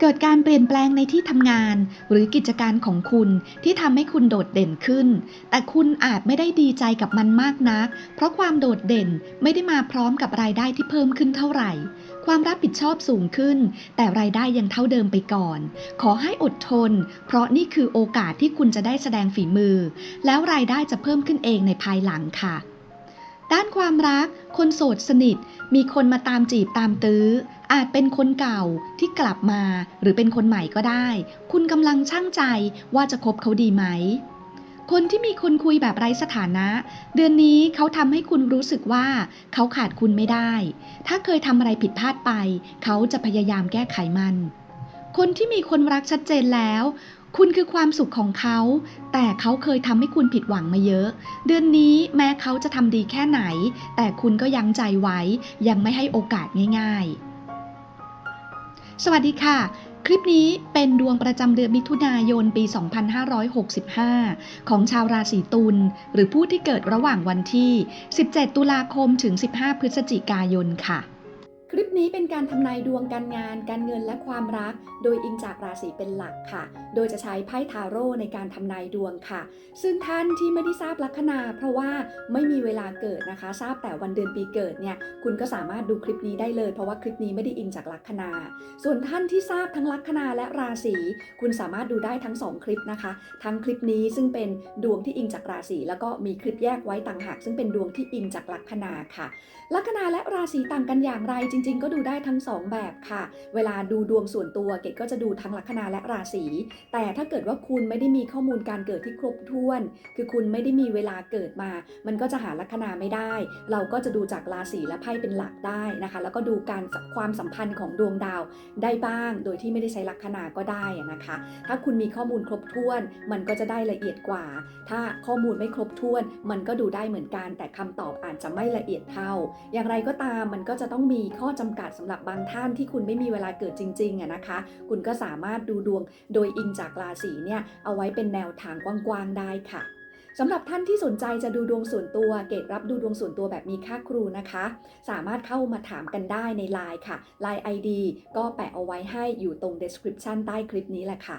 เกิดการเปลี่ยนแปลงในที่ทำงาน หรือกิจการของคุณที่ทำให้คุณโดดเด่นขึ้น แต่คุณอาจไม่ได้ดีใจกับมันมากนัก เพราะความโดดเด่นไม่ได้มาพร้อมกับรายได้ที่เพิ่มขึ้นเท่าไหร่ ความรับผิดชอบสูงขึ้น แต่รายได้ยังเท่าเดิมไปก่อน ขอให้อดทน เพราะนี่คือโอกาสที่คุณจะได้แสดงฝีมือ แล้วรายได้จะเพิ่มขึ้นเองในภายหลังค่ะ ด้านความรัก คนโสดสนิท มีคนมาตามจีบตามตื้อ อาจเป็นคนเก่าที่กลับมา หรือเป็นคนใหม่ก็ได้ คุณกำลังช่างใจว่าจะคบเขาดีไหม คนที่มีคนคุยแบบไร้สถานะ เดือนนี้เขาทำให้คุณรู้สึกว่า เขาขาดคุณไม่ได้ ถ้าเคยทำอะไรผิดพลาดไป เขาจะพยายามแก้ไขมัน คนที่มีคนรักชัดเจนแล้ว คุณคือความสุขของเขา แต่เขาเคยทำให้คุณผิดหวังมาเยอะ เดือนนี้แม้เขาจะทำดีแค่ไหน แต่คุณก็ยั้งใจไว้ ยังไม่ให้โอกาสง่าย ๆ สวัสดีค่ะคลิปนี้เป็นดวงประจำเดือนมิถุนายนปี 2565 ของชาวราศีตุลหรือผู้ที่เกิดระหว่างวันที่ 17 ตุลาคมถึง 15 พฤศจิกายนค่ะ คลิปนี้เป็นการทำนายดวงการงาน การเงินและความรัก โดยอิงจากราศีเป็นหลักค่ะ โดยจะใช้ไพ่ทาโร่ในการทำนายดวงค่ะ ซึ่งท่านที่ไม่ได้ทราบลัคนา เพราะว่าไม่มีเวลาเกิดนะคะ ทราบแต่วันเดือนปีเกิดเนี่ย คุณก็สามารถดูคลิปนี้ได้เลย เพราะว่าคลิปนี้ไม่ได้อิงจากลัคนา ส่วนท่านที่ทราบทั้งลัคนาและราศี คุณสามารถดูได้ทั้งสองคลิปนะคะ ทั้งคลิปนี้ซึ่งเป็นดวงที่อิงจากราศี แล้วก็มีคลิปแยกไว้ต่างหาก ซึ่งเป็นดวงที่อิงจากลัคนาค่ะ ลัคนาและราศีต่างกันอย่างไรจริงๆ ก็ดูได้ทั้งสองแบบค่ะ เวลาดูดวงส่วนตัวเกดก็จะดูทั้งลัคนาและราศี แต่ถ้าเกิดว่าคุณไม่ได้มีข้อมูลการเกิดที่ครบถ้วน คือคุณไม่ได้มีเวลาเกิดมา มันก็จะหาลัคนาไม่ได้ เราก็จะดูจากราศีและไพ่เป็นหลักได้นะคะ แล้วก็ดูการความสัมพันธ์ของดวงดาวได้บ้าง โดยที่ไม่ได้ใช้ลัคนาก็ได้นะคะ ถ้าคุณมีข้อมูลครบถ้วน มันก็จะได้ละเอียดกว่า ถ้าข้อมูลไม่ครบถ้วน มันก็ดูได้เหมือนกัน แต่คำตอบอาจจะไม่ละเอียดเท่า อย่างไรก็ตามมันก็จะต้องมีข้อจำกัดสำหรับบางท่านที่คุณไม่มีเวลาเกิดจริงๆอะนะคะ คุณก็สามารถดูดวงโดยอิงจากราศีเนี่ยเอาไว้เป็นแนวทางกว้างๆได้ค่ะสำหรับท่านที่สนใจจะดูดวงส่วนตัว เกรดรับดูดวงส่วนตัวแบบมีค่าครูนะคะ สามารถเข้ามาถามกันได้ใน Line ค่ะ Line ID ก็แปะเอาไว้ให้อยู่ตรง description ใต้คลิปนี้แหละค่ะ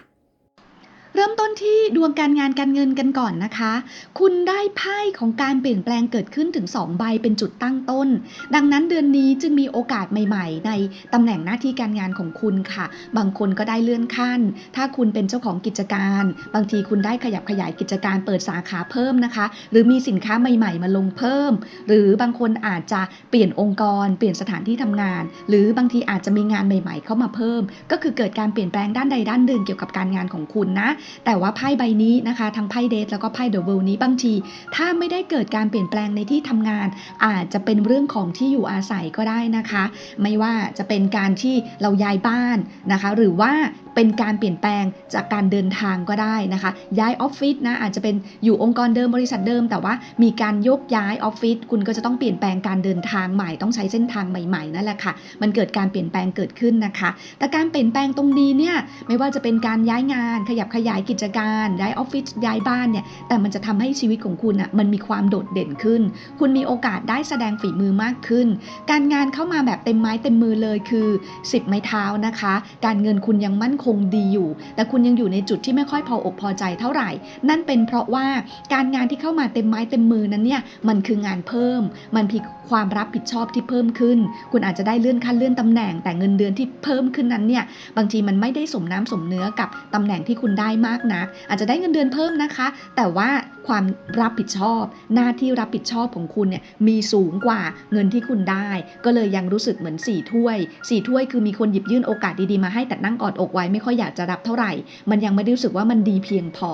เริ่มต้นที่ดวงการงานการเงินกันก่อนนะคะ คุณได้ไพ่ของการเปลี่ยนแปลงเกิดขึ้นถึง 2 ใบเป็นจุดตั้งต้น ดังนั้นเดือนนี้จึงมีโอกาสใหม่ ๆ ในตำแหน่งหน้าที่การงานของคุณค่ะ บางคนก็ได้เลื่อนขั้น ถ้าคุณเป็นเจ้าของกิจการ บางทีคุณได้ขยับขยายกิจการเปิดสาขาเพิ่มนะคะ หรือมีสินค้าใหม่ ๆ มาลงเพิ่ม หรือบางคนอาจจะเปลี่ยนองค์กร เปลี่ยนสถานที่ทำงาน หรือบางทีอาจจะมีงานใหม่ ๆ เข้ามาเพิ่ม ก็คือเกิดการเปลี่ยนแปลงด้านใดด้านหนึ่งเกี่ยวกับการงานของคุณนะแต่ว่าไพ่ใบนี้นะคะ ทั้งไพ่เดทแล้วก็ไพ่เดอะเวิลนี้บางที ถ้าไม่ได้เกิดการเปลี่ยนแปลงในที่ทำงาน อาจจะเป็นเรื่องของที่อยู่อาศัยก็ได้นะคะ ไม่ว่าจะเป็นการที่เราย้ายบ้านนะคะ หรือว่าเป็นการเปลี่ยนแปลงจากการเดินทางก็ได้นะคะ ย้ายออฟฟิศนะอาจจะเป็นอยู่องค์กรเดิมบริษัทเดิม แต่ว่ามีการยกย้ายออฟฟิศคุณก็จะต้องเปลี่ยนแปลงการเดินทางใหม่ต้องใช้เส้นทางใหม่ๆนั่นแหละค่ะ มันเกิดการเปลี่ยนแปลงเกิดขึ้นนะคะ แต่การเปลี่ยนแปลงตรงนี้เนี่ยไม่ว่าจะเป็นการย้ายงาน ขยับขยายกิจการย้ายออฟฟิศย้ายบ้านเนี่ยแต่มันจะทำให้ชีวิตของคุณอะมันมีความโดดเด่นขึ้น คุณมีโอกาสได้แสดงฝีมือมากขึ้น การงานเข้ามาแบบเต็มไม้เต็มมือเลยคือ 10 ไม้เท้านะคะ การเงินคุณยังมั่นคงดีอยู่ แต่คุณยังอยู่ในจุดที่ไม่ค่อยพออกพอใจเท่าไหร่ นั่นเป็นเพราะว่าการงานที่เข้ามาเต็มไม้เต็มมือนั้นเนี่ยมันคืองานเพิ่ม มันมีความรับผิดชอบที่เพิ่มขึ้น คุณอาจจะได้เลื่อนขั้นเลื่อนตำแหน่ง แต่เงินเดือนที่เพิ่มขึ้นนั้นเนี่ยบางทีมันไม่ได้สมน้ำสมเนื้อกับตำแหน่งที่คุณได้มากนัก อาจจะได้เงินเดือนเพิ่มนะคะ แต่ว่าความรับผิดชอบ หน้าที่รับผิดชอบของคุณเนี่ยมีสูงกว่าเงินที่คุณได้ ก็เลยยังรู้สึกเหมือนสี่ถ้วยสี่ถ้วยคือมีคนหยิบยื่นโอกาสดีๆมาให้แต่นั่งกอดอกไว้ไม่ค่อยอยากจะรับเท่าไหร่ มันยังไม่ได้รู้สึกว่ามันดีเพียงพอ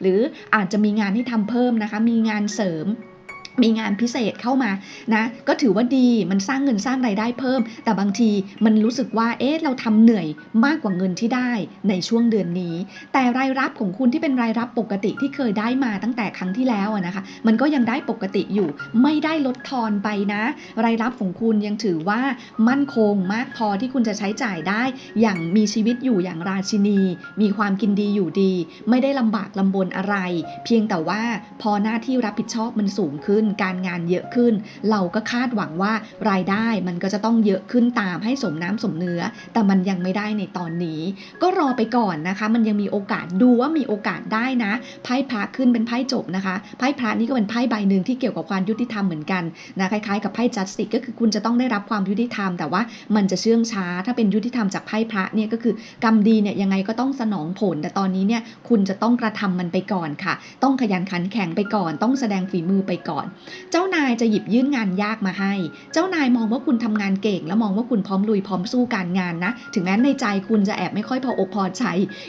หรืออาจจะมีงานที่ทำเพิ่มนะคะ มีงานเสริม มีงานพิเศษเข้ามานะก็ถือว่าดีมันสร้างเงินสร้างรายได้เพิ่ม แต่บางทีมันรู้สึกว่าเอ๊ะเราทำเหนื่อยมากกว่าเงินที่ได้ในช่วงเดือนนี้ แต่รายรับของคุณที่เป็นรายรับปกติที่เคยได้มาตั้งแต่ครั้งที่แล้วนะคะมันก็ยังได้ปกติอยู่ ไม่ได้ลดทอนไปนะ รายรับของคุณยังถือว่ามั่นคงมากพอที่คุณจะใช้จ่ายได้ อย่างมีชีวิตอยู่อย่างราชินี มีความกินดีอยู่ดี ไม่ได้ลำบากลำบนอะไร เพียงแต่ว่าพอหน้าที่รับผิดชอบมันสูงขึ้นขึ้น การงานเยอะขึ้น เราก็คาดหวังว่ารายได้มันก็จะต้องเยอะขึ้นตามให้สมน้ำสมเนื้อ แต่มันยังไม่ได้ในตอนนี้ ก็รอไปก่อนนะคะ มันยังมีโอกาสดูว่ามีโอกาสได้นะไพ่พระขึ้นเป็นไพ่จบนะคะไพ่พระนี่ก็เป็นไพ่ใบหนึ่งที่เกี่ยวกับความยุติธรรมเหมือนกันนะคล้ายๆกับไพ่จัสติกก็คือคุณจะต้องได้รับความยุติธรรม แต่ว่ามันจะเชื่องช้า ถ้าเป็นยุติธรรมจากไพ่พระเนี่ยก็คือกรรมดีเนี่ยยังไงก็ต้องสนองผล แต่ตอนนี้เนี่ยคุณจะต้องกระทำมันไปก่อนค่ะ ต้องขยันขันแข็งไปก่อน ต้องแสดงฝีมือไปก่อนเจ้านายจะหยิบยื่นงานยากมาให้ เจ้านายมองว่าคุณทำงานเก่ง แล้วมองว่าคุณพร้อมลุยพร้อมสู้การงานนะ ถึงแม้ในใจคุณจะแอบไม่ค่อยพออกพอใจ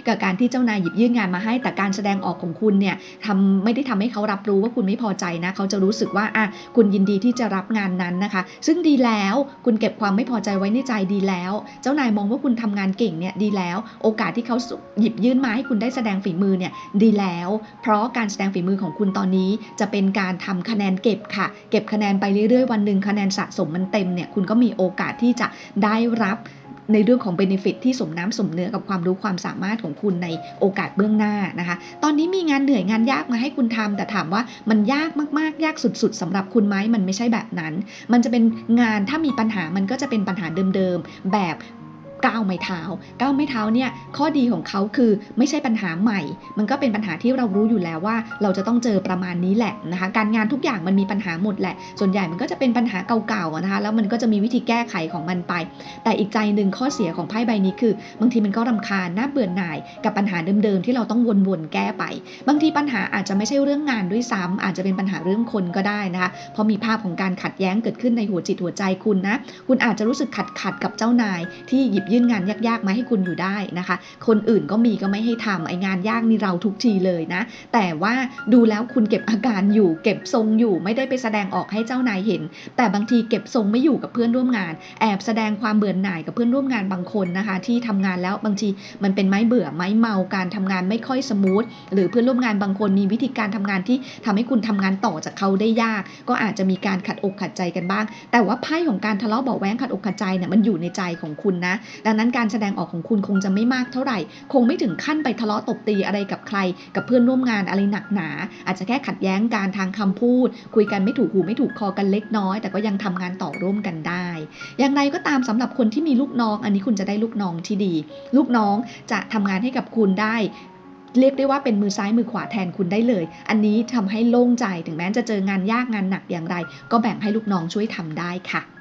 กับการที่เจ้านายหยิบยื่นงานมาให้ แต่การแสดงออกของคุณเนี่ยทำไม่ได้ทำให้เขารับรู้ว่าคุณไม่พอใจนะ เขาจะรู้สึกว่าอะคุณยินดีที่จะรับงานนั้นนะคะ ซึ่งดีแล้วคุณเก็บความไม่พอใจไว้ในใจดีแล้ว เจ้านายมองว่าคุณทำงานเก่งเนี่ยดีแล้ว โอกาสที่เขาหยิบยื่นมาให้คุณได้แสดงฝีมือเนี่ยดีแล้ว เพราะการแสดงฝีมือของคุณตอนนี้จะเป็นการทำคะแนนเก็บค่ะ เก็บคะแนนไปเรื่อยๆ วันหนึ่งคะแนนสะสมมันเต็มเนี่ยคุณก็มีโอกาสที่จะได้รับในเรื่องของเบนฟิตที่สมน้ำสมเนื้อกับความรู้ความสามารถของคุณในโอกาสเบื้องหน้านะคะ ตอนนี้มีงานเหนื่อยงานยากมาให้คุณทำแต่ถามว่ามันยากมากๆ ยากสุด ๆสำหรับคุณไหมมันไม่ใช่แบบนั้น มันจะเป็นงานถ้ามีปัญหามันก็จะเป็นปัญหาเดิมๆแบบ ก้าวไม้เท้าก้าวไม้เท้าเนี่ยข้อดีของเขาคือไม่ใช่ปัญหาใหม่ มันก็เป็นปัญหาที่เรารู้อยู่แล้วว่า เราจะต้องเจอประมาณนี้แหละนะคะ การงานทุกอย่างมันมีปัญหาหมดแหละ ส่วนใหญ่มันก็จะเป็นปัญหาเก่าๆนะคะ แล้วมันก็จะมีวิธีแก้ไขของมันไป แต่อีกใจหนึ่งข้อเสียของไพ่ใบนี้คือบางทีมันก็รำคาญน่าเบื่อหน่ายกับปัญหาเดิมๆที่เราต้องวนๆแก้ไป บางทีปัญหาอาจจะไม่ใช่เรื่องงานด้วยซ้ำอาจจะเป็นปัญหาเรื่องคนก็ได้นะคะเพราะมีภาพของการขัดแย้งเกิดขึ้นในหัวจิตหัวใจคุณนะ คุณอาจจะรู้สึกขัดขัดกับเจ้านายที่หยิบยื่นงานยากๆมาให้คุณอยู่ได้นะคะ คนอื่นก็มีก็ไม่ให้ทำไองานยากนี่เราทุกทีเลยนะ แต่ว่าดูแล้วคุณเก็บอาการอยู่ เก็บทรงอยู่ไม่ได้ไปแสดงออกให้เจ้านายเห็น แต่บางทีเก็บทรงไม่อยู่กับเพื่อนร่วมงาน แอบแสดงความเบื่อหน่ายกับเพื่อนร่วมงานบางคนนะคะ ที่ทำงานแล้วบางทีมันเป็นไม้เบื่อไม้เมาการทำงานไม่ค่อยสมูทหรือเพื่อนร่วมงานบางคนมีวิธีการทำงานที่ทำให้คุณทำงานต่อจากเขาได้ยาก ก็อาจจะมีการขัดอกขัดใจกันบ้าง แต่ว่าไพ่ของการทะเลาะเบาแว้งขัดอกขัดใจเนี่ยมันอยู่ในใจของคุณนะดังนั้นการแสดงออกของคุณคงจะไม่มากเท่าไหร่ คงไม่ถึงขั้นไปทะเลาะตบตีอะไรกับใคร กับเพื่อนร่วมงานอะไรหนักหนา อาจจะแค่ขัดแย้งการทางคำพูด คุยกันไม่ถูกหูไม่ถูกคอกันเล็กน้อย แต่ก็ยังทำงานต่อร่วมกันได้ อย่างไรก็ตามสำหรับคนที่มีลูกน้อง อันนี้คุณจะได้ลูกน้องที่ดี ลูกน้องจะทำงานให้กับคุณได้เรียกได้ว่าเป็นมือซ้ายมือขวาแทนคุณได้เลย อันนี้ทำให้โล่งใจถึงแม้จะเจองานยากงานหนักอย่างไร ก็แบ่งให้ลูกน้องช่วยทำได้ค่ะ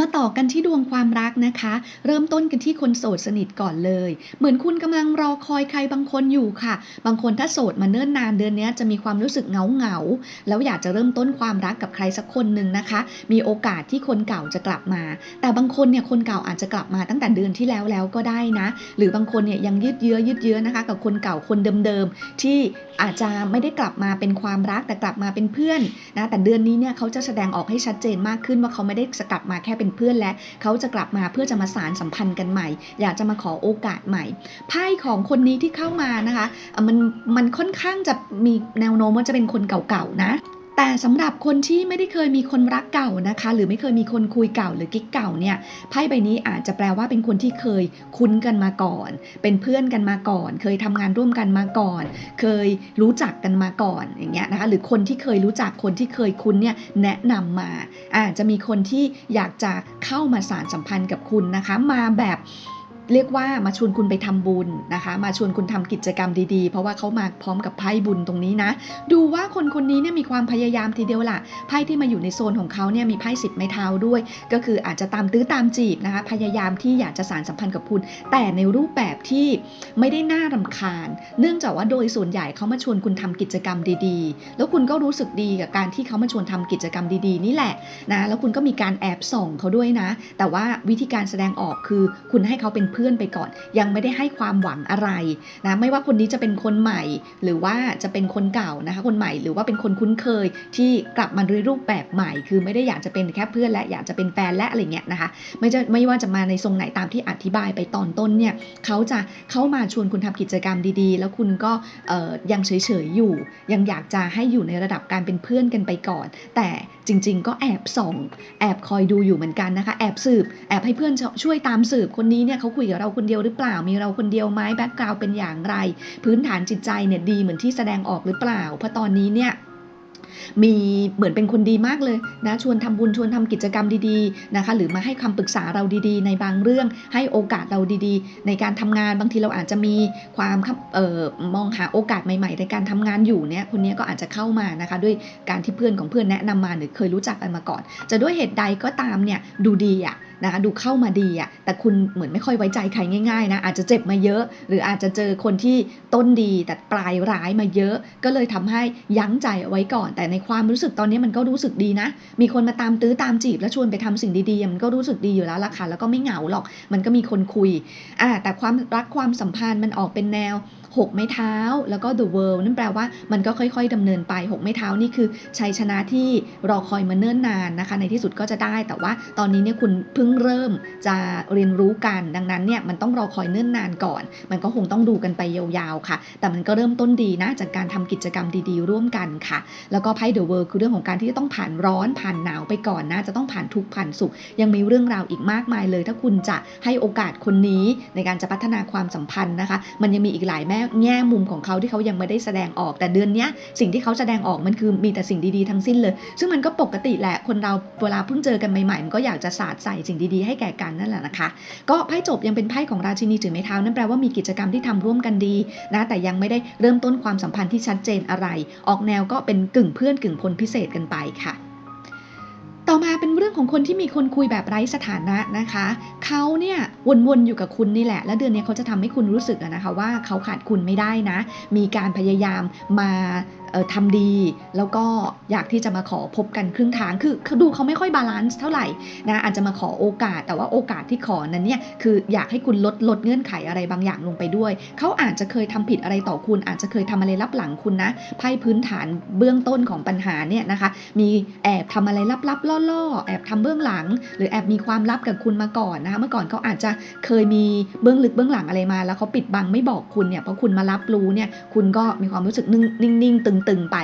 มาต่อกันที่ดวงความรักนะคะ เริ่มต้นกันที่คนโสดสนิทก่อนเลย เหมือนคุณกำลังรอคอยใครบางคนอยู่ค่ะ บางคนถ้าโสดมาเนิ่นนานเดือนนี้จะมีความรู้สึกเงาเงาๆแล้วอยากจะเริ่มต้นความรักกับใครสักคนหนึ่งนะคะ มีโอกาสที่คนเก่าจะกลับมา แต่บางคนเนี่ยคนเก่าอาจจะกลับมาตั้งแต่เดือนที่แล้วแล้วก็ได้นะ หรือบางคนเนี่ยยังยืดเยื้อยืดเยื้อนะคะ กับคนเก่าคนเดิมๆที่อาจจะไม่ได้กลับมาเป็นความรักแต่กลับมาเป็นเพื่อนนะแต่เดือนนี้เนี่ยเขาจะแสดงออกให้ชัดเจนมากขึ้นว่าเขาไม่ได้กลับมาแค่เป็นเพื่อนและเขาจะกลับมาเพื่อจะมาสารสัมพันธ์กันใหม่ อยากจะมาขอโอกาสใหม่ไพ่ของคนนี้ที่เข้ามานะคะมันมันค่อนข้างจะมีแนวโน้มว่าจะเป็นคนเก่าๆนะ แต่สำหรับคนที่ไม่ได้เคยมีคนรักเก่านะคะ หรือไม่เคยมีคนคุยเก่าหรือกิ๊กเก่าเนี่ยไพ่ใบนี้อาจจะแปลว่าเป็นคนที่เคยคุ้นกันมาก่อน เป็นเพื่อนกันมาก่อน เคยทำงานร่วมกันมาก่อน เคยรู้จักกันมาก่อนอย่างเงี้ยนะคะหรือคนที่เคยรู้จักคนที่เคยคุ้นเนี่ยแนะนำมาอาจจะมีคนที่อยากจะเข้ามาสารสัมพันธ์กับคุณนะคะ มาแบบ เรียกว่ามาชวนคุณไปทำบุญนะคะ มาชวนคุณทำกิจกรรมดีๆ เพราะว่าเขามาพร้อมกับไพ่บุญตรงนี้นะ ดูว่าคนคนนี้เนี่ยมีความพยายามทีเดียวล่ะไพ่ที่มาอยู่ในโซนของเขาเนี่ยมีไพ่สิบไม้เท้าด้วย ก็คืออาจจะตามตื้อตามจีบนะคะ พยายามที่อยากจะสารสัมพันธ์กับคุณ แต่ในรูปแบบที่ไม่ได้น่ารำคาญ เนื่องจากว่าโดยส่วนใหญ่เขามาชวนคุณทำกิจกรรมดีๆ แล้วคุณก็รู้สึกดีกับการที่เขามาชวนทำกิจกรรมดีๆ นี่แหละนะ แล้วคุณก็มีการแอบส่องเขาด้วยนะ แต่ว่าวิธีการแสดงออกคือคุณให้เขาเป็นเพื่อนพื่อนไปก่อน ยังไม่ได้ให้ความหวังอะไรนะไม่ว่าคนนี้จะเป็นคนใหม่ หรือว่าจะเป็นคนเก่านะคะคนใหม่หรือว่าเป็นคนคุ้นเคยที่กลับมาด้วยรูปแบบใหม่ คือไม่ได้อยากจะเป็นแค่เพื่อนและอยากจะเป็นแฟนและอะไรเงี้ยนะคะไม่จะไม่ว่าจะมาในทรงไหนตามที่อธิบายไปตอนต้นเนี่ยเขาจะเข้ามาชวนคุณทำกิจกรรมดีๆ แล้วคุณก็ยังเฉยๆอยู่ ยังอยากจะให้อยู่ในระดับการเป็นเพื่อนกันไปก่อน แต่จริง ๆ ก็แอบส่อง แอบคอยดูอยู่เหมือนกันนะคะ แอบสืบ แอบให้เพื่อนช่วยตามสืบคนนี้เนี่ยเขาคุยยกับเราคนเดียวหรือเปล่า มีเราคนเดียวไหมแบ็กกราวเป็นอย่างไร พื้นฐานจิตใจเนี่ยดีเหมือนที่แสดงออกหรือเปล่า เพราะตอนนี้เนี่ยมีเหมือนเป็นคนดีมากเลยนะชวนทำบุญชวนทำกิจกรรมดีๆนะคะ หรือมาให้คำปรึกษาเราดีๆ ในบางเรื่องให้โอกาสเราดีๆ ในการทำงานบางทีเราอาจจะมีความออมองหาโอกาสใหม่ ๆ ในการทำงานอยู่เนี่ยคนนี้ก็อาจจะเข้ามานะคะ ด้วยการที่เพื่อนของเพื่อนแนะนำมาหรือเคยรู้จักกันมาก่อน จะด้วยเหตุใดก็ตามเนี่ยดูดีอะ นะคะดูเข้ามาดีอะแต่คุณเหมือนไม่ค่อยไว้ใจใครง่ายๆนะอาจจะเจ็บมาเยอะ หรืออาจจะเจอคนที่ต้นดีแต่ปลายร้ายมาเยอะ ก็เลยทำให้ยั้งใจเอาไว้ก่อน แต่ในความรู้สึกตอนนี้มันก็รู้สึกดีนะ มีคนมาตามตื้อตามจีบแล้วชวนไปทำสิ่งดีๆมันก็รู้สึกดีอยู่แล้วล่ะค่ะแล้วก็ไม่เหงาหรอก มันก็มีคนคุยอ่าแต่ความรักความสัมพันธ์มันออกเป็นแนว หกไม้เท้า แล้วก็ the world นั่นแปลว่ามันก็ค่อยๆดำเนินไปหกไม้เท้านี่คือชัยชนะที่รอคอยมาเนิ่นนานนะคะ ในที่สุดก็จะได้ แต่ว่าตอนนี้เนี่ยคุณเพิ่งเริ่มจะเรียนรู้กัน ดังนั้นเนี่ยมันต้องรอคอยเนิ่นนานก่อน มันก็คงต้องดูกันไปยาวๆค่ะ แต่มันก็เริ่มต้นดีนะจากการทำกิจกรรมดีๆ ร่วมกันค่ะ แล้วก็ไพ่ the world คือเรื่องของการที่จะต้องผ่านร้อนผ่านหนาวไปก่อนนะ จะต้องผ่านทุกผ่านสุข ยังมีเรื่องราวอีกมากมายเลย ถ้าคุณจะให้โอกาสคนนี้ในการจะพัฒนาความสัมพันธ์นะคะ มันยังมีอีกหลายแม่แง่มุมของเขาที่เขายังไม่ได้แสดงออกแต่เดือนนี้สิ่งที่เขาแสดงออกมันคือมีแต่สิ่งดีๆทั้งสิ้นเลย ซึ่งมันก็ปกติแหละคนเราเวลาเพิ่งเจอกันใหม่ๆมันก็อยากจะสาดใส่สิ่งดีๆให้แก่กันนั่นแหละนะคะ ก็ไพ่จบยังเป็นไพ่ของราชินีถือไม้เท้านั่นแปลว่ามีกิจกรรมที่ทำร่วมกันดีนะแต่ยังไม่ได้เริ่มต้นความสัมพันธ์ที่ชัดเจนอะไร ออกแนวก็เป็นกึ่งเพื่อนกึ่งพลพิเศษกันไปค่ะ ต่อมาเป็นเรื่องของคนที่มีคนคุยแบบไร้สถานะนะคะ เขาเนี่ยวนๆอยู่กับคุณนี่แหละ แล้วเดือนนี้เขาจะทำให้คุณรู้สึกนะคะว่าเขาขาดคุณไม่ได้นะ มีการพยายามมา ทำดี แล้วก็อยากที่จะมาขอพบกันครึ่งทางคือดูเขาไม่ค่อยบาลานซ์เท่าไหร่นะอาจจะมาขอโอกาส แต่ว่าโอกาสที่ขอนั้นเนี่ยคืออยากให้คุณลดลดเงื่อนไขอะไรบางอย่างลงไปด้วย เขาอาจจะเคยทำผิดอะไรต่อคุณ อาจจะเคยทำอะไรลับหลังคุณนะไพ่พื้นฐานเบื้องต้นของปัญหาเนี่ยนะคะ มีแอบทำอะไรลับๆล่อๆแอบทำเบื้องหลัง หรือแอบมีความลับกับคุณมาก่อนนะคะเมื่อก่อนเขาอาจจะเคยมีเบื้องลึกเบื้องหลังอะไรมา แล้วเขาปิดบังไม่บอกคุณเนี่ยเพราะคุณมารับรู้เนี่ยคุณก็มีความรู้สึกนิ่งนิ่งตึงๆไป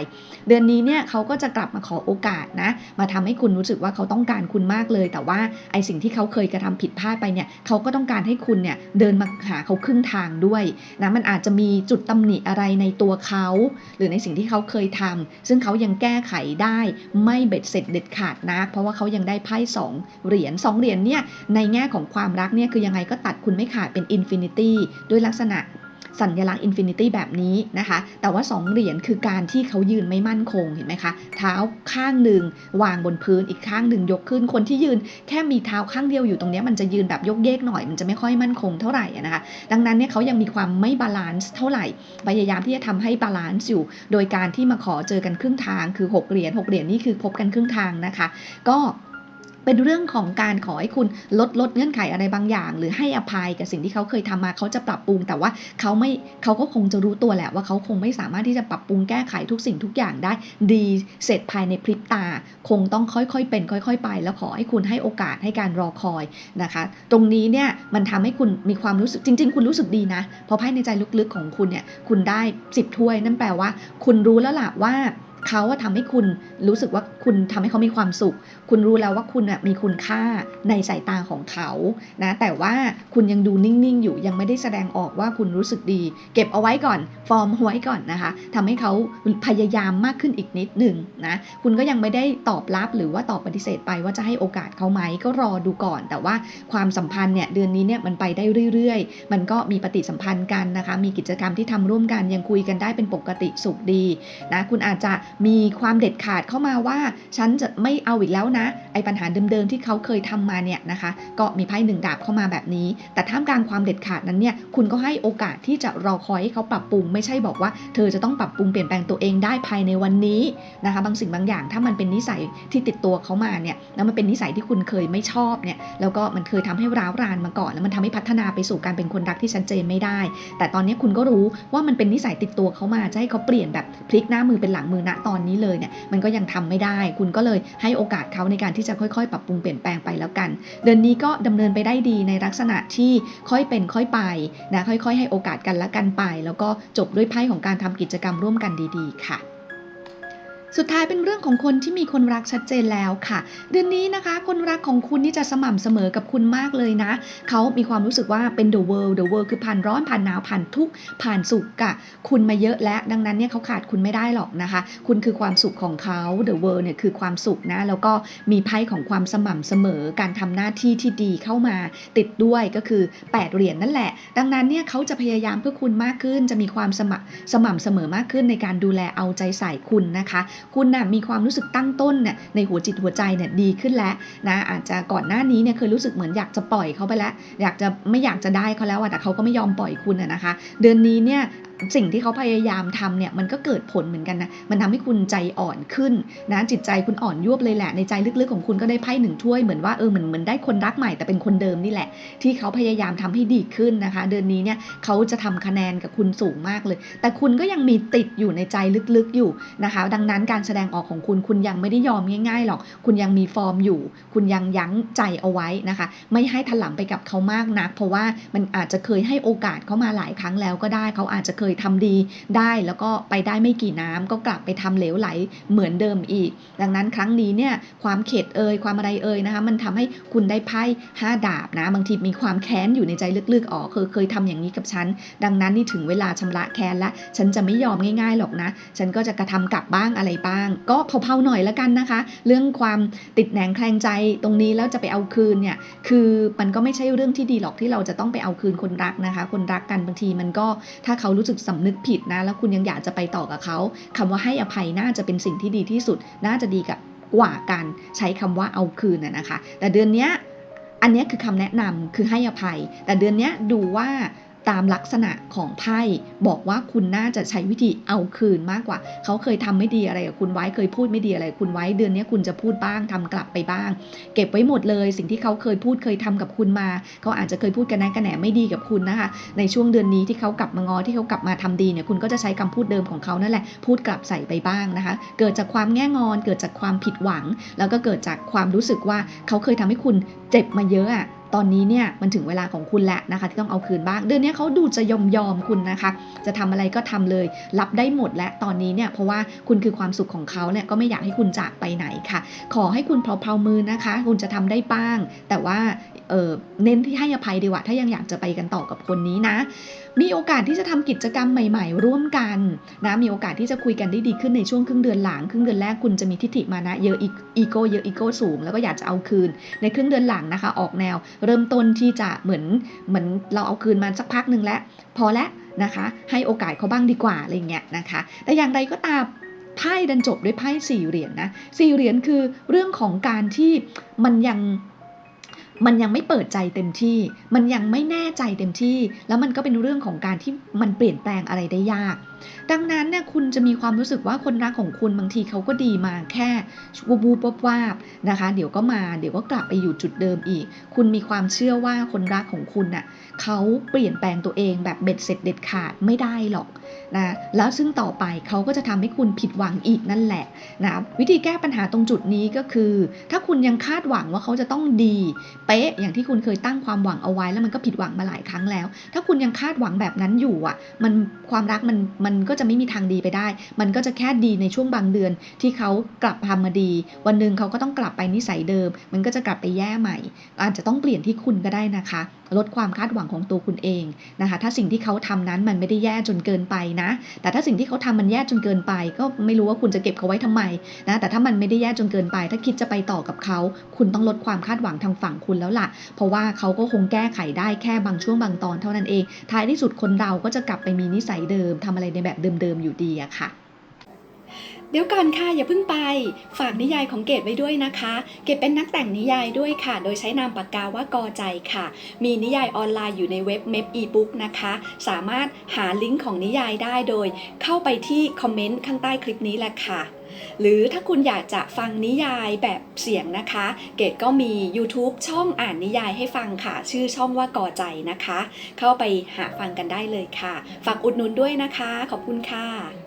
เดือนนี้เนี่ยเขาก็จะกลับมาขอโอกาสนะ มาทำให้คุณรู้สึกว่าเขาต้องการคุณมากเลย แต่ว่าไอสิ่งที่เขาเคยกระทำผิดพลาดไปเนี่ยเขาก็ต้องการให้คุณเนี่ยเดินมาหาเขาครึ่งทางด้วยนะมันอาจจะมีจุดตำหนิอะไรในตัวเขา หรือในสิ่งที่เขาเคยทำซึ่งเขายังแก้ไขได้ไม่เบ็ดเสร็จเด็ดขาดนะ เพราะว่าเขายังได้ไพ่สองเหรียญสองเหรียญเนี่ยในแง่ของความรักเนี่ยคือยังไงก็ตัดคุณไม่ขาดเป็นอินฟินิตี้ด้วยลักษณะ สัญลักษณ์อินฟินิตี้แบบนี้นะคะ แต่ว่า 2 เหรียญคือการที่เขายืนไม่มั่นคงเห็นไหมคะ เท้าข้างหนึ่งวางบนพื้นอีกข้างหนึ่งยกขึ้น คนที่ยืนแค่มีเท้าข้างเดียวอยู่ตรงนี้มันจะยืนแบบยกเยกหน่อย มันจะไม่ค่อยมั่นคงเท่าไหร่นะคะ ดังนั้นเนี่ยเขายังมีความไม่บาลานซ์เท่าไหร่ พยายามที่จะทำให้บาลานซ์อยู่ โดยการที่มาขอเจอกันครึ่งทางคือ 6 เหรียญ 6 เหรียญนี่คือพบกันครึ่งทางนะคะ ก็ เป็นเรื่องของการขอให้คุณลดลดเงื่อนไขอะไรบางอย่าง หรือให้อภัยกับสิ่งที่เขาเคยทำมาเขาจะปรับปรุง แต่ว่าเขาไม่เขาก็คงจะรู้ตัวแหละว่าเขาคงไม่สามารถที่จะปรับปรุงแก้ไขทุกสิ่งทุกอย่างได้ ดีเสร็จภายในพริบตา คงต้องค่อยๆ เป็น ค่อย ๆ ไป แล้วขอให้คุณให้โอกาสให้การรอคอยนะคะ ตรงนี้เนี่ยมันทำให้คุณมีความรู้สึกจริง ๆ คุณรู้สึกดีนะเพราะไพ่ในใจลึกๆของคุณเนี่ยคุณได้10ถ้วยนั่นแปลว่า คุณรู้แล้วล่ะว่า เขาอะทำให้คุณรู้สึกว่าคุณทำให้เขามีความสุข คุณรู้แล้วว่าคุณมีคุณค่าในสายตาของเขานะแต่ว่าคุณยังดูนิ่งๆ อยู่ยังไม่ได้แสดงออกว่าคุณรู้สึกดี เก็บเอาไว้ก่อน ฟอร์มเอาไว้ก่อนนะคะทำให้เขาพยายามมากขึ้นอีกนิดหนึ่งนะคุณก็ยังไม่ได้ตอบรับหรือว่าตอบปฏิเสธไปว่าจะให้โอกาสเขาไหมก็รอดูก่อน แต่ว่าความสัมพันธ์เนี่ยเดือนนี้เนี่ยมันไปได้เรื่อยๆ มันก็มีปฏิสัมพันธ์กันนะคะ มีกิจกรรมที่ทำร่วมกันยังคุยกันได้เป็นปกติสุขดีนะคุณอาจจะมีความเด็ดขาดเข้ามาว่า ฉันจะไม่เอาอีกแล้วนะ ไอ้ปัญหาเดิมๆที่เขาเคยทำมาเนี่ยนะคะ ก็มีไพ่หนึ่งดาบเข้ามาแบบนี้ แต่ท่ามกลางความเด็ดขาดนั้นเนี่ย คุณก็ให้โอกาสที่จะรอคอยให้เขาปรับปรุง ไม่ใช่บอกว่าเธอจะต้องปรับปรุงเปลี่ยนแปลงตัวเองได้ภายในวันนี้นะคะ บางสิ่งบางอย่างถ้ามันเป็นนิสัยที่ติดตัวเขามาเนี่ย แล้วมันเป็นนิสัยที่คุณเคยไม่ชอบเนี่ย แล้วก็มันเคยทำให้ร้าวรานมาก่อน แล้วมันทำให้พัฒนาไปสู่การเป็นคนรักที่ชัดเจนไม่ได้ แต่ตอนนี้คุณก็รู้ว่ามันเป็นนิสัยติดตัวเขามา จะให้เขาเปลี่ยนแบบพลิกหน้ามือเป็นหลังมือณตอนนี้เลยเนี่ยมันก็ยังทำไม่ได้ คุณก็เลยให้โอกาสเขาในการที่จะค่อยๆ ปรับปรุงเปลี่ยนแปลงไปแล้วกัน เดือนนี้ก็ดำเนินไปได้ดีในลักษณะที่ค่อยเป็นค่อยไปนะค่อยๆ ให้โอกาสกันและกันไป แล้วก็จบด้วยไพ่ของการทำกิจกรรมร่วมกันดี ๆ ค่ะ สุดท้ายเป็นเรื่องของคนที่มีคนรักชัดเจนแล้วค่ะ เดือนนี้นะคะ คนรักของคุณนี่จะสม่ำเสมอกับคุณมากเลยนะ เขามีความรู้สึกว่าเป็น the world the world คือผ่านร้อนผ่านหนาวผ่านทุกข์ผ่านสุขกะคุณมาเยอะแล้ว ดังนั้นเนี่ยเขาขาดคุณไม่ได้หรอกนะคะ คุณคือความสุขของเขา the world เนี่ยคือความสุขนะ แล้วก็มีไพ่ของความสม่ำเสมอการทำหน้าที่ที่ดีเข้ามาติดด้วยก็คือ 8 เหรียญนั่นแหละ ดังนั้นเนี่ยเขาจะพยายามเพื่อคุณมากขึ้น จะมีความสม่ำสม่ำเสมอมากขึ้นในการดูแลเอาใจใส่คุณนะคะคุณน่ะมีความรู้สึกตั้งต้นเนี่ยในหัวจิตหัวใจเนี่ยดีขึ้นแล้วนะอาจจะก่อนหน้านี้เนี่ยเคยรู้สึกเหมือนอยากจะปล่อยเขาไปแล้ว อยากจะไม่อยากจะได้เขาแล้วแต่เขาก็ไม่ยอมปล่อยคุณนะคะ เดือนนี้เนี่ยสิ่งที่เขาพยายามทำเนี่ยมันก็เกิดผลเหมือนกันนะ มันทำให้คุณใจอ่อนขึ้นนะจิตใจคุณอ่อนยวบเลยแหละในใจลึกๆของคุณก็ได้ไพ่หนึ่งถ้วยเหมือนว่าเออเหมือนเหมือนได้คนรักใหม่แต่เป็นคนเดิมนี่แหละ ที่เขาพยายามทำให้ดีขึ้นนะคะ เดือนนี้เนี่ยเขาจะทำคะแนนกับคุณสูงมากเลย แต่คุณก็ยังมีติดอยู่ในใจลึกๆอยู่นะคะ ดังนั้นการแสดงออกของคุณคุณยังไม่ได้ยอมง่ายๆหรอก คุณยังมีฟอร์มอยู่ คุณยังยั้งใจเอาไว้นะคะ ไม่ให้ถลำไปกับเขามากนัก เพราะว่ามันอาจจะเคยให้โอกาสเขามาหลายครั้งแล้วก็ได้เขาอาจจะเคยทำดีได้แล้วก็ไปได้ไม่กี่น้ำก็กลับไปทำเหลวไหลเหมือนเดิมอีก ดังนั้นครั้งนี้เนี่ยความเข็ดเอ่ยความอะไรเอ่ยนะคะมันทำให้คุณได้ไพ่ห้าดาบนะบางทีมีความแค้นอยู่ในใจลึกๆอ๋อเคยเคยทำอย่างนี้กับฉัน ดังนั้นนี่ถึงเวลาชำระแค้นล้วฉันจะไม่ยอมง่ายๆหรอกนะ ฉันก็จะกระทำกลับบ้างอะไรบ้าง ก็เผาๆหน่อยแล้วกันนะคะ เรื่องความติดแหนงแคลงใจตรงนี้แล้วจะไปเอาคืนเนี่ยคือมันก็ไม่ใช่เรื่องที่ดีหรอกที่เราจะต้องไปเอาคืนคนรักนะคะ คนรักกันบางทีมันก็ถ้าเขารู้สึกสำนึกผิดนะ แล้วคุณยังอยากจะไปต่อกับเขาคำว่าให้อภัยน่าจะเป็นสิ่งที่ดีที่สุด น่าจะดีกับกว่าการใช้คำว่าเอาคืนนะนะคะ แต่เดือนเนี้ยอันนี้คือคำแนะนำคือให้อภัย แต่เดือนเนี้ยดูว่า ตามลักษณะของไพ่บอกว่าคุณน่าจะใช้วิธีเอาคืนมากกว่า เขาเคยทำไม่ดีอะไรกับคุณไว้เคยพูดไม่ดีอะไรคุณไว้ เดือนนี้คุณจะพูดบ้างทำกลับไปบ้าง เก็บไว้หมดเลยสิ่งที่เขาเคยพูดเคยทำกับคุณมา เขาอาจจะเคยพูดกันแนกันแหนไม่ดีกับคุณนะคะ ในช่วงเดือนนี้ที่เขากลับมางอที่เขากลับมาทำดีเนี่ยคุณก็จะใช้คำพูดเดิมของเขานั่นแหละพูดกลับใส่ไปบ้างนะคะ เกิดจากความแง่งอน เกิดจากความผิดหวัง แล้วก็เกิดจากความรู้สึกว่าเขาเคยทำให้คุณเจ็บมาเยอะอะ ตอนนี้เนี่ยมันถึงเวลาของคุณแล้วนะคะที่ต้องเอาคืนบ้าง เดือนนี้เขาดูจะยอมยอมคุณนะคะ จะทำอะไรก็ทำเลย รับได้หมดและตอนนี้เนี่ยเพราะว่าคุณคือความสุขของเขาเนี่ยก็ไม่อยากให้คุณจากไปไหนค่ะ ขอให้คุณเพลาๆมือนะคะ คุณจะทำได้บ้าง แต่ว่าเออเน้นที่ให้อภัยดีกว่าถ้ายังอยากจะไปกันต่อกับคนนี้นะ มีโอกาสที่จะทำกิจกรรมใหม่ ๆ ร่วมกันนะมีโอกาสที่จะคุยกันได้ดีขึ้นในช่วงครึ่งเดือนหลัง ครึ่งเดือนแรกคุณจะมีทิฏฐิมานะเยอะอีโก้เยอะอีโก้สูง แล้วก็อยากจะเอาคืน ในครึ่งเดือนหลังนะคะ ออกแนว เริ่มต้นที่จะเหมือนเหมือนเราเอาคืนมาสักพักหนึ่งแล้วพอแล้วนะคะ ให้โอกาสเขาบ้างดีกว่าอะไรเงี้ยนะคะ แต่อย่างไรก็ตามไพ่ดันจบด้วยไพ่สี่เหรียญนะสี่เหรียญคือเรื่องของการที่มันยัง มันยังไม่เปิดใจเต็มที่ มันยังไม่แน่ใจเต็มที่ แล้วมันก็เป็นเรื่องของการที่มันเปลี่ยนแปลงอะไรได้ยากดังนั้นเนี่ยคุณจะมีความรู้สึกว่าคนรักของคุณบางทีเขาก็ดีมาแค่วูบวูบวับวาบนะคะ เดี๋ยวก็มาเดี๋ยวก็กลับไปอยู่จุดเดิมอีก คุณมีความเชื่อว่าคนรักของคุณน่ะเขาเปลี่ยนแปลงตัวเองแบบเบ็ดเสร็จเด็ดขาดไม่ได้หรอกนะแล้วซึ่งต่อไปเขาก็จะทำให้คุณผิดหวังอีกนั่นแหละนะวิธีแก้ปัญหาตรงจุดนี้ก็คือ ถ้าคุณยังคาดหวังว่าเขาจะต้องดีเป๊ะอย่างที่คุณเคยตั้งความหวังเอาไว้แล้วมันก็ผิดหวังมาหลายครั้งแล้ว ถ้าคุณยังคาดหวังแบบนั้นอยู่อะมันความรักมันมันก็จะไม่มีทางดีไปได้ มันก็จะแค่ดีในช่วงบางเดือนที่เขากลับทำมาดี วันหนึ่งเขาก็ต้องกลับไปนิสัยเดิม มันก็จะกลับไปแย่ใหม่ อาจจะต้องเปลี่ยนที่คุณก็ได้นะคะ ลดความคาดหวังของตัวคุณเองนะคะ ถ้าสิ่งที่เขาทำนั้นมันไม่ได้แย่จนเกินไปนะ แต่ถ้าสิ่งที่เขาทำมันแย่จนเกินไป ก็ไม่รู้ว่าคุณจะเก็บเขาไว้ทำไมนะ แต่ถ้ามันไม่ได้แย่จนเกินไป ถ้าคิดจะไปต่อกับเขา คุณต้องลดความคาดหวังทางฝั่งคุณแล้วล่ะ เพราะว่าเขาก็คงแก้ไขได้แค่บางช่วงบางตอนเท่านั้นเอง ท้ายที่สุดคนเราก็จะกลับไปมีนิสัยเดิมทำอะไรในแบบเดิมๆอยู่ดีอะค่ะเดี๋ยวก่อนค่ะอย่าเพิ่งไป ฝากนิยายของเกดไว้ด้วยนะคะ เกดเป็นนักแต่งนิยายด้วยค่ะ โดยใช้นามปากกาว่ากอใจค่ะ มีนิยายออนไลน์อยู่ในเว็บเม p อีบุ๊กนะคะ สามารถหาลิงก์ของนิยายได้โดย เข้าไปที่คอมเมนต์ข้างใต้คลิปนี้แหละค่ะ หรือถ้าคุณอยากจะฟังนิยายแบบเสียงนะคะ เกดก็มี YouTube ช่องอ่านนิยายให้ฟังค่ะ ชื่อช่องว่ากอใจนะคะ เข้าไปหาฟังกันได้เลยค่ะ ฝากอุดหนุนด้วยนะคะ ขอบคุณค่ะ